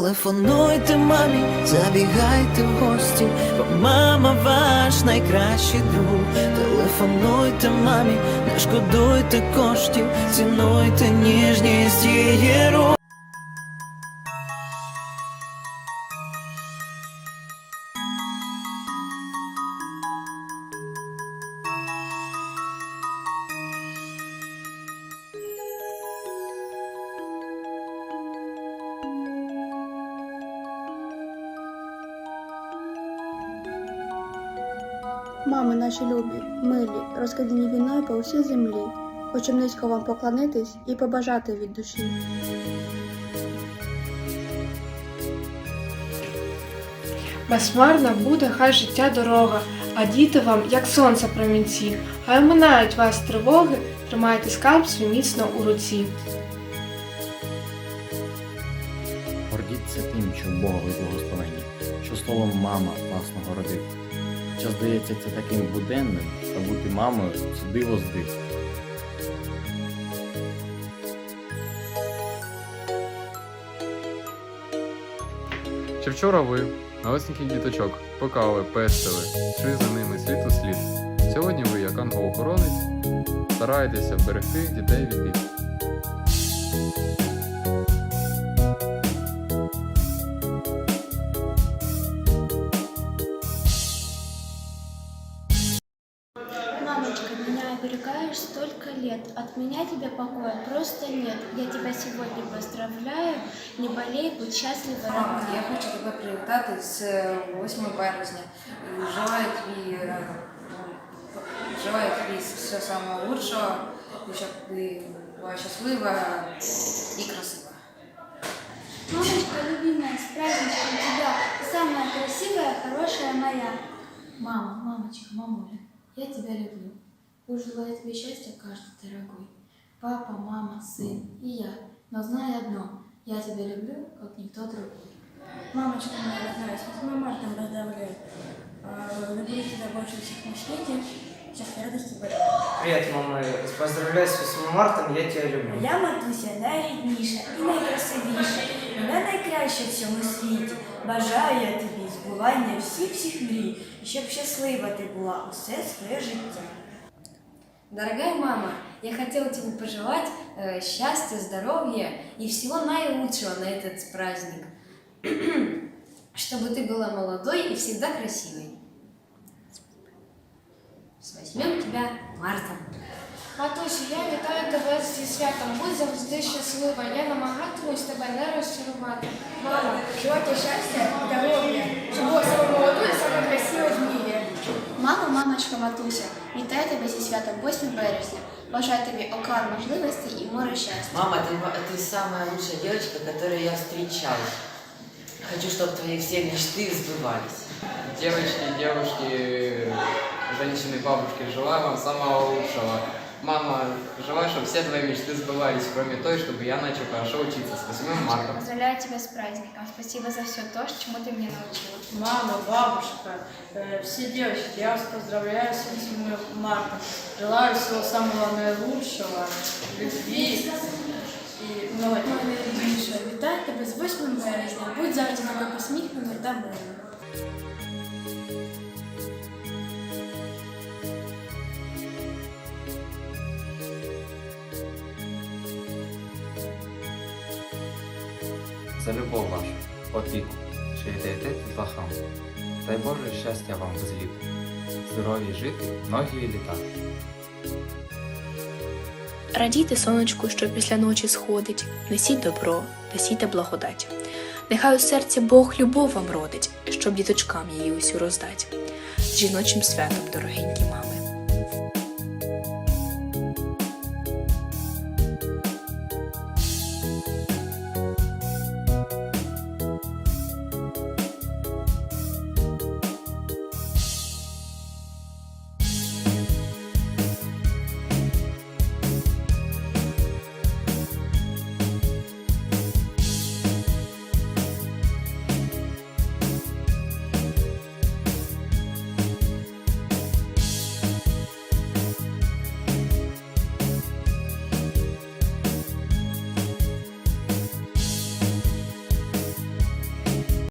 Телефонуйте мамі, забігайте в гості, бо мама ваш найкращий друг. Телефонуйте мамі, не шкодуйте коштів, цінуйте ніжність Мами наші любі, милі, розкидані війною по усій землі. Хочемо низько вам поклонитись і побажати від душі. Безмарна буде хай життя дорога, а діти вам, як сонце промінці, хай минають вас тривоги, тримайте скарб свій міцно у руці. Гордіться тим, що Бога ви благословені, що словом мама вас нагородив. Хоча здається це таким буденним, та бути мамою це диво з. Чи вчора ви, малесеньких діточок, покали, пестили, йшли за ними слід у слід. Сьогодні ви, як ангел-охоронець, стараєтеся берегти дітей від бід. оберегаешь столько лет. От меня тебе покоя просто нет. Я тебя сегодня поздравляю. Не болей, будь счастлива, Мамо, родная. я хочу тебе привітати з е, 8 березня. І Желаю тобі, е, ну, желаю тобі все самого лучшого, і щоб ти була щаслива і красива. Мамочка, любимая, с праздничком тебя. Ты самая красивая, хорошая моя. Мама, мамочка, мамуля, я тебя люблю. Пусть желает тебе счастья каждый дорогой. Папа, мама, сын и я. Но знай одно, я тебя люблю, как никто другой. Мамочка моя родная, с 8 марта поздравляю. Люблю тебя больше всех на свете. Счастья, радости. Привет, мама. Поздравляю с 8 марта, я тебя люблю. Я матуся найрідніша і найкрасивіша. Вона найкраща в цьому світі. Бажаю я тобі збування всіх всіх мрій, і щоб щаслива ти була усе своє життя. Дорогая мама, я хотела тебе пожелать э, счастья, здоровья и всего наилучшего на этот праздник. Чтобы ты была молодой и всегда красивой. С восьмем тебя мартом. Матусю, я вітаю тебе зі святом. Будь завжди щаслива. Я намагатимусь тебе не розчарувати. Мама, желаю тебе щастя, здоров'я, щоб була саме молодою і саме красива в мірі. Мама, мамочка, матуся, вітаю тебе зі святом 8 березня. Бажаю тобі окар можливостей і море щастя. Мама, ты, ты самая лучшая девочка, которую я встречала. Хочу, чтобы твои все мечты сбывались. Девочки, девушки, женщины, бабушки, желаю вам самого лучшего. Мама, желаю, чтобы все твои мечты сбывались, кроме той, чтобы я начал хорошо учиться с 8 марта. Поздравляю тебя с праздником. Спасибо за все то, чему ты меня научила. Мама, бабушка, э, все девочки, я вас поздравляю с 8 марта. Желаю всего самого наилучшего, любви и много Моя рідніша, вітаю тебе з 8 березня. Будь завжди такою посміхненою та милою. За любов вашу, опіку, що віддаєте дітлахам. Дай Боже щастя вам без ліку, здоров'я жити, многі літа. Радійте сонечку, що після ночі сходить, несіть добро, несійте благодать. Нехай у серці Бог любов вам родить, щоб діточкам її усю роздать. З жіночим святом, дорогенькі мами.